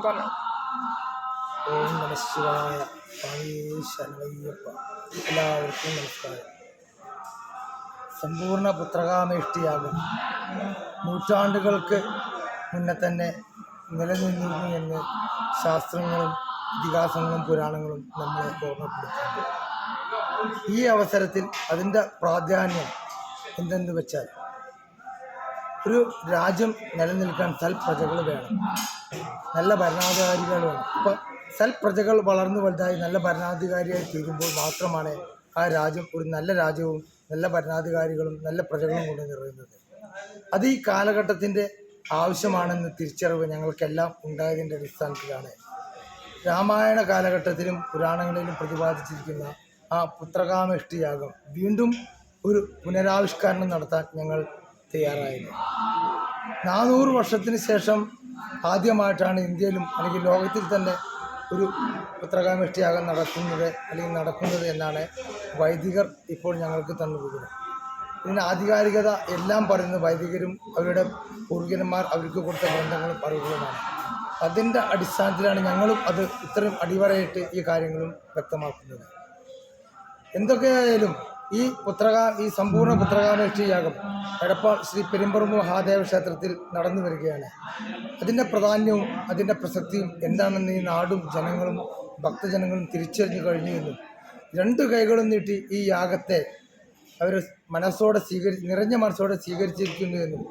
പറഞ്ഞു? ഓം നമ ശിവായ. ശരണയ്യപ്പ എല്ലാവർക്കും നമസ്കാരം. സമ്പൂർണ പുത്രകാമേഷ്ടിയാകും. നൂറ്റാണ്ടുകൾക്ക് മുന്നേ തന്നെ നിലനിന്നിരുന്നു എന്ന് ശാസ്ത്രങ്ങളും ഇതിഹാസങ്ങളും പുരാണങ്ങളും നമ്മളെ ഓർമ്മപ്പെടുത്തുന്നു. ഈ അവസരത്തിൽ അതിന്റെ പ്രാധാന്യം എന്തെന്ന് വെച്ചാൽ ഒരു രാജ്യം നിലനിൽക്കാൻ സൽപ്രജകൾ വേണം. നല്ല ഭരണാധികാരികൾ വേണം. ഇപ്പം സൽപ്രജകൾ വളർന്നു വലുതായി നല്ല ഭരണാധികാരിയായി തീരുമ്പോൾ മാത്രമാണ് ആ രാജ്യം ഒരു നല്ല രാജ്യവും നല്ല ഭരണാധികാരികളും നല്ല പ്രജകളും കൊണ്ട് നിറയുന്നത്. അത് ഈ കാലഘട്ടത്തിന്റെ ആവശ്യമാണെന്ന് തിരിച്ചറിവ് ഞങ്ങൾക്കെല്ലാം ഉണ്ടായതിന്റെ അടിസ്ഥാനത്തിലാണ്. രാമായണ കാലഘട്ടത്തിലും പുരാണങ്ങളിലും പ്രതിപാദിച്ചിരിക്കുന്ന ആ പുത്രകാമിഷ്ടിയാകും വീണ്ടും ഒരു പുനരാവിഷ്കരണം നടത്താൻ ഞങ്ങൾ തയ്യാറായത്. നാനൂറ് വർഷത്തിന് ശേഷം ആദ്യമായിട്ടാണ് ഇന്ത്യയിലും അല്ലെങ്കിൽ ലോകത്തിൽ തന്നെ ഒരു പത്രകാമിഷ്ടിയാകാൻ നടക്കുന്നത് അല്ലെങ്കിൽ നടക്കുന്നത് എന്നാണ് വൈദികർ ഇപ്പോൾ ഞങ്ങൾക്ക് തന്നു വിവരം ഇതിന് ആധികാരികത എല്ലാം പറയുന്നത് വൈദികരും അവരുടെ പൂർവികന്മാർ അവർക്ക് കൊടുത്ത ഗ്രന്ഥങ്ങളും അറിവുകളുമാണ്. അതിന്റെ അടിസ്ഥാനത്തിലാണ് ഞങ്ങളും അത് ഇത്രയും അടിവരയിട്ട് ഈ കാര്യങ്ങളും വ്യക്തമാക്കുന്നത്. എന്തൊക്കെയായാലും ഈ പുത്രകാ ഈ സമ്പൂർണ പുത്രകാമേഷ്ടി യാഗം എടപ്പാൾ ശ്രീ പെരുമ്പറമ്പ് മഹാദേവ ക്ഷേത്രത്തിൽ നടന്നു വരികയാണ്. അതിന്റെ പ്രാധാന്യവും അതിന്റെ പ്രസക്തിയും എന്താണെന്ന് ഈ നാടും ജനങ്ങളും ഭക്തജനങ്ങളും തിരിച്ചറിഞ്ഞു കഴിഞ്ഞു എന്നും. രണ്ട് കൈകളും നീട്ടി ഈ യാഗത്തെ അവർ മനസ്സോടെ സ്വീകരി നിറഞ്ഞ മനസ്സോടെ സ്വീകരിച്ചിരിക്കുന്നു എന്നും.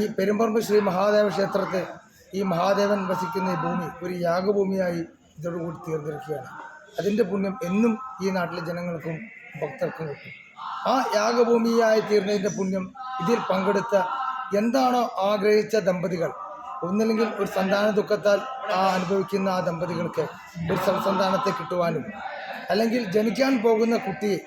ഈ പെരുമ്പറമ്പ് ശ്രീ മഹാദേവ ക്ഷേത്രത്തെ ഈ മഹാദേവൻ വസിക്കുന്ന ഭൂമി ഒരു യാഗഭൂമിയായി ഇതോടുകൂടി തീർന്നിരിക്കുകയാണ്. അതിന്റെ പുണ്യം എന്നും ഈ നാട്ടിലെ ജനങ്ങൾക്കും ഭക്തർക്കും കിട്ടും. ആ യാഗഭൂമിയായി തീർന്നതിന്റെ പുണ്യം ഇതിൽ പങ്കെടുത്ത എന്താണോ ആഗ്രഹിച്ച ദമ്പതികൾ. ഒന്നില്ലെങ്കിൽ ഒരു സന്താന ദുഃഖത്താൽ ആ അനുഭവിക്കുന്ന ആ ദമ്പതികൾക്ക് ഒരു സന്താനത്തെ കിട്ടുവാനും. അല്ലെങ്കിൽ ജനിക്കാൻ പോകുന്ന കുട്ടിയെ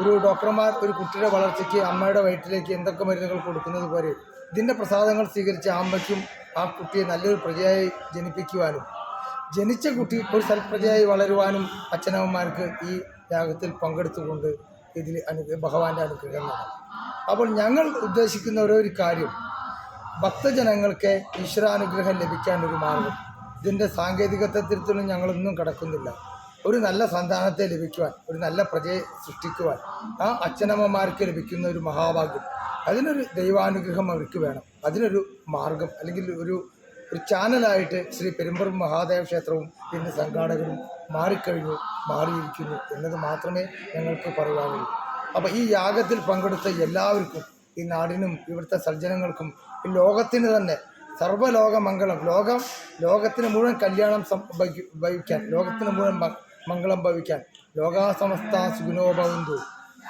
ഒരു ഡോക്ടർമാർ ഒരു കുട്ടിയുടെ വളർച്ചയ്ക്ക് അമ്മയുടെ വയറ്റിലേക്ക് എന്തൊക്കെ മരുന്നുകൾ കൊടുക്കുന്നത് പോലെ ഇതിന്റെ പ്രസാദങ്ങൾ സ്വീകരിച്ച അമ്മയ്ക്കും ആ കുട്ടിയെ നല്ലൊരു പ്രജയായി ജനിപ്പിക്കുവാനും ജനിച്ച കുട്ടി ഒരു സൽപ്രജയായി വളരുവാനും അച്ഛനമ്മമാർക്ക് ഈ യാഗത്തിൽ പങ്കെടുത്തുകൊണ്ട് ഇതിൽ അനു ഭഗവാന്റെ അനുഗ്രഹം നടക്കും അപ്പോൾ ഞങ്ങൾ ഉദ്ദേശിക്കുന്ന ഓരോ ഒരു കാര്യം ഭക്തജനങ്ങൾക്ക് ഈശ്വരാനുഗ്രഹം ലഭിക്കാൻ ഒരു മാർഗം. ഇതിന്റെ സാങ്കേതികത്വത്തിലൊന്നും ഞങ്ങളൊന്നും കിടക്കുന്നില്ല. ഒരു നല്ല സന്താനത്തെ ലഭിക്കുവാൻ ഒരു നല്ല പ്രജയെ സൃഷ്ടിക്കുവാൻ ആ അച്ഛനമ്മമാർക്ക് ലഭിക്കുന്ന ഒരു മഹാഭാഗ്യം. അതിനൊരു ദൈവാനുഗ്രഹം അവർക്ക് വേണം. അതിനൊരു മാർഗം അല്ലെങ്കിൽ ഒരു ഒരു ചാനലായിട്ട് ശ്രീ പെരുമ്പറും മഹാദേവ ക്ഷേത്രവും ഇതിന്റെ സംഘാടകരും മാറിക്കഴിഞ്ഞു മാറിയിരിക്കുന്നു എന്നത് മാത്രമേ ഞങ്ങൾക്ക് പറയാനുള്ളൂ. അപ്പോൾ ഈ യാഗത്തിൽ പങ്കെടുത്ത എല്ലാവർക്കും ഈ നാടിനും ഇവിടുത്തെ സജ്ജനങ്ങൾക്കും ഈ ലോകത്തിന് തന്നെ സർവലോകമംഗളം ലോകം ലോകത്തിന് മുഴുവൻ കല്യാണം ഭവിക്കാൻ ലോകത്തിന് മുഴുവൻ മംഗളം ഭവിക്കാൻ ലോകാസമസ്ത സുഗുണോഭവന്തു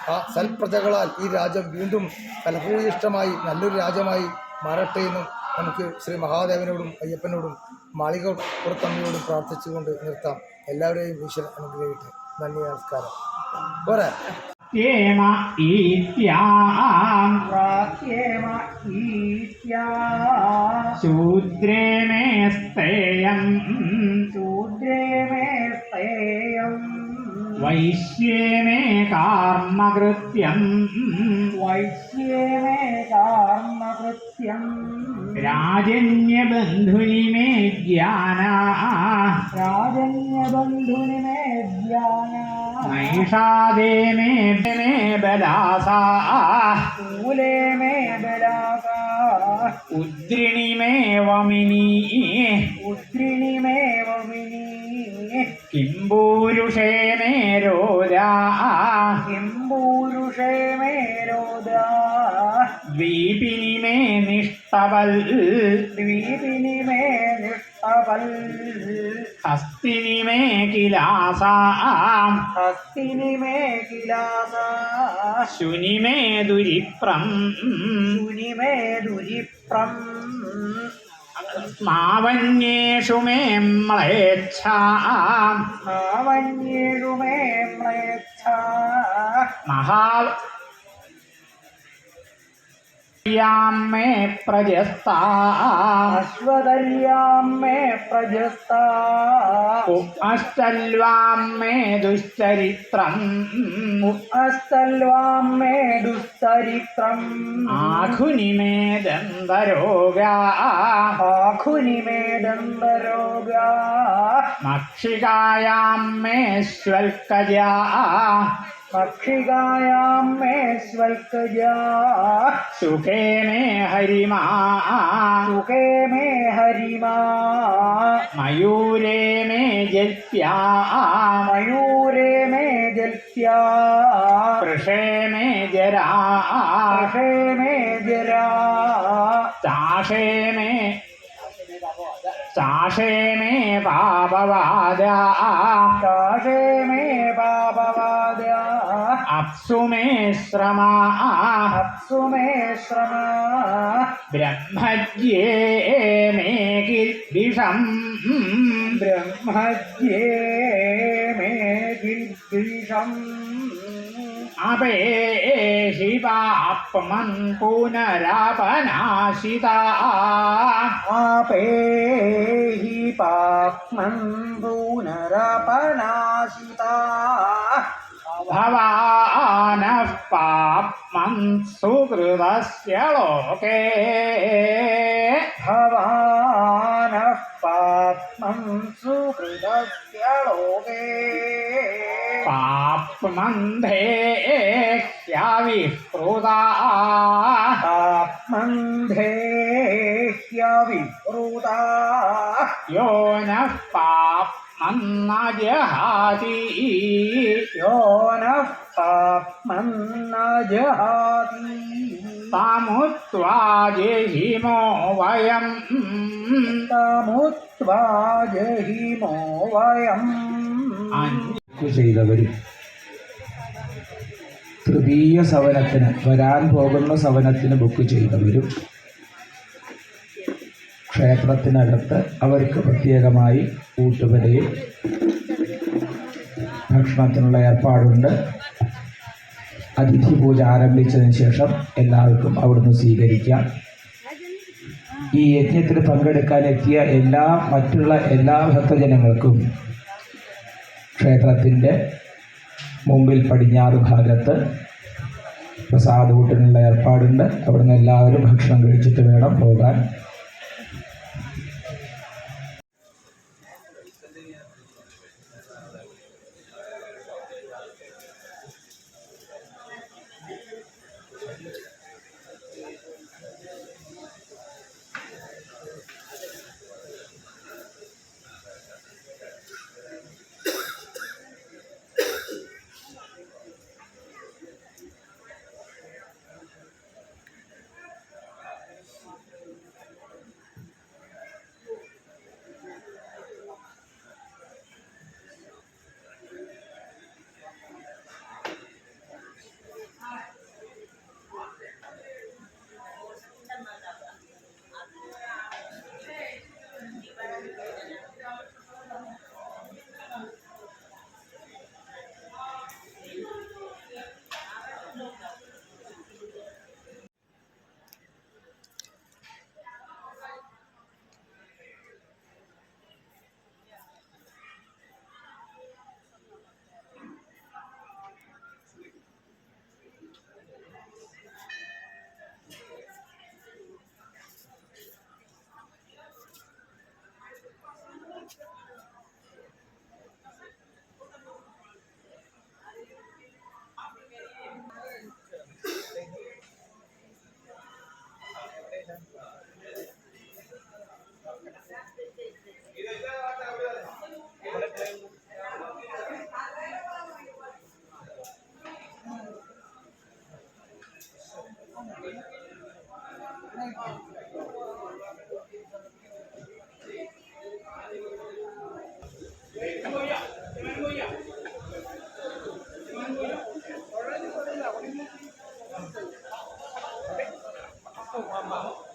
ആ സൽപ്രജകളാൽ ഈ രാജ്യം വീണ്ടും ഫലഭൂയിഷ്ടമായി നല്ലൊരു രാജ്യമായി മാറട്ടെ എന്നും നമുക്ക് ശ്രീ മഹാദേവനോടും അയ്യപ്പനോടും മാളിക പുറത്തമ്മയോടും പ്രാർത്ഥിച്ചുകൊണ്ട് നിർത്താം എല്ലാവരെയും ഈശ്വരൻ അനുഗ്രഹിക്കട്ടെ നന്ദി നമസ്കാരം പോരാ येम ईत्याम् പ്രാത്യേമ ഈത്യാ शूद्रे मे स्तेयम् ശൂദ്രേ മേ സ്തേയം वैश्ये मे कार्मकृत्यम् വൈശ്യേ മേ കാർമ്മകൃത്യം राजन्यबन्धुनि मे ज्ञाना രാജന്യബന്ധുനിമേ ജ്ഞാന രാജന്യബന്ധുനിമേ ജ്ഞാന മൈഷാദേ മേ മേ ബലാസ. ഉദ്രിണി മേ വമിനി ഉദ്രിണി മേ വമിനി കിംബൂരുഷേ മേ രോദാ. കിംപൂരുഷേ മേ രോദാ. ദ്വീപ തവൽ വീതിനിമേ നിഷ്ടവൽ ഹസ്തിനിമേ കിലാസാം ഹസ്തിനിമേ കിലാസാം ശുനിമേ ദുരിപ്രം ശുനിമേ ദുരിപ്രം മാവന്യേഷു മേ മ്ലേച്ഛാം മാവന്യേഷു മേ മ്ലേച്ഛാ മഹാ ्यां मे प्रजस्ताश्वदर्यां मे प्रजस्ता। अष्टल्वां मे दुश्चरित्रम्। अष्टल्वां मे दुश्चरित्रम्। आखुनि मे दम्बरोगा आखुनि मे दम्बरोगा मक्षिकायां मे श्वल्कजा अक्षिकायां मे स्वल्पजा सुखे मे हरिमा। सुखे मे हरिमा। मयूरे मे जल्प्या। मयूरे मे जल्प्या। कृषे मे जरा। कृषे मे जरा। चाषे मे चाषे मे पापवादा। चाषे मे पापवाद। अप्सु मे श्रमा अप्सु मे श्रमा। ब्रह्मज्ञे मे गिर्दिषम् ब्रह्मज्ञे मे गिर्दिषम् अपे शिवापमन् पुनरापनाशिता। अपे हि पाप्मन् पुनरापनाशिता। भवा मनः पापं सुकृतस्य लोके भवानः पापं सुकृतस्य लोके पाप्मन्धे ह्याविकृता पाप्मन्धे ह्याविकृता यो नः पापं न जहाति यो नः ജഹിമോ വയം തമുത്വാ ജഹിമോ വയം ചെയ്തവരും തൃതീയ സവനത്തിന് വരാൻ പോകുന്ന സവനത്തിന് ബുക്ക് ചെയ്തവരും ക്ഷേത്രത്തിനകത്ത് അവർക്ക് പ്രത്യേകമായി ഊട്ടുവരയിൽ ഭക്ഷണത്തിനുള്ള ഏർപ്പാടുണ്ട്. അതിഥി പൂജ ആരംഭിച്ചതിന് ശേഷം എല്ലാവർക്കും അവിടുന്ന് സ്വീകരിക്കാം. ഈ യജ്ഞത്തിൽ പങ്കെടുക്കാൻ എത്തിയ എല്ലാ മറ്റുള്ള എല്ലാ ഭക്തജനങ്ങൾക്കും ക്ഷേത്രത്തിന്റെ മുമ്പിൽ പടിഞ്ഞാറ് ഭാഗത്ത് പ്രസാദ ഊട്ടിനുള്ള ഏർപ്പാടുണ്ട്. അവിടുന്ന് എല്ലാവരും ഭക്ഷണം കഴിച്ചിട്ട് വേണം പോകാൻ. ¿Vamos?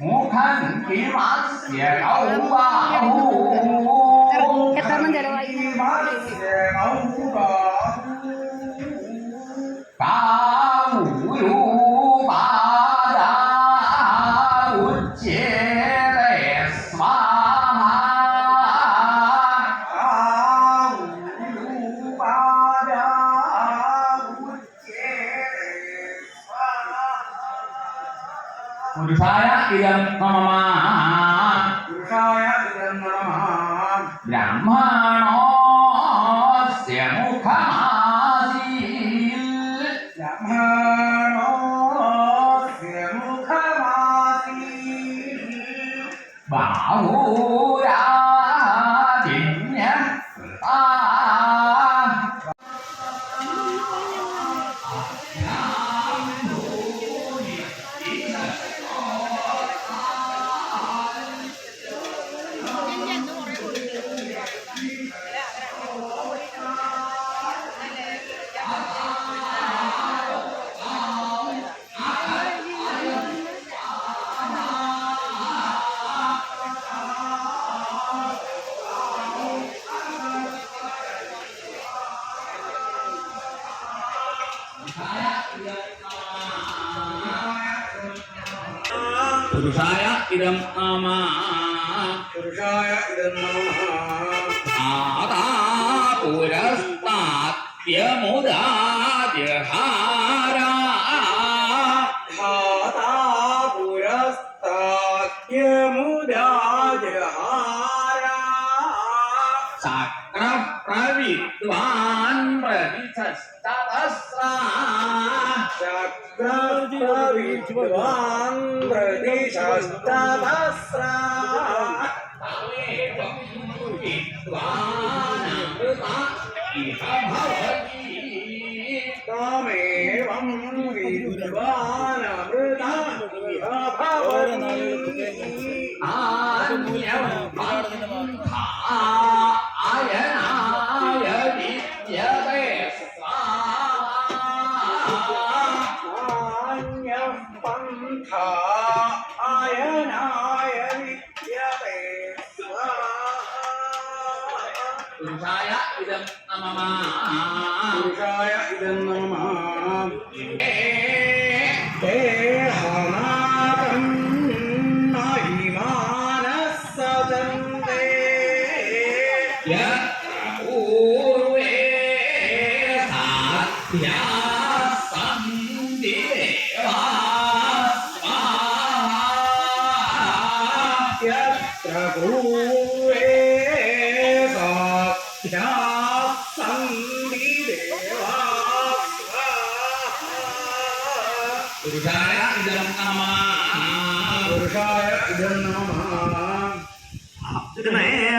无看，别忙，别搞五吧。పురుషాయ ఇదం మమ పురుషాయ புருஷாய இதம் ஆமா புருஷாய இதம் ஆதா புரஸ்தாத்யமுதாதிஹாரா ஆதா புரஸ்தாத்யமுதாதிஹாரா சக்ர பிரவித்வான் பிரதிசஸ்ததஸ்ரா சக்ர பிரவித்வான் तामेवं विद्वानमृता भवन्ति Purusaya di dalam nama Purusaya di dalam nama Abdul Nair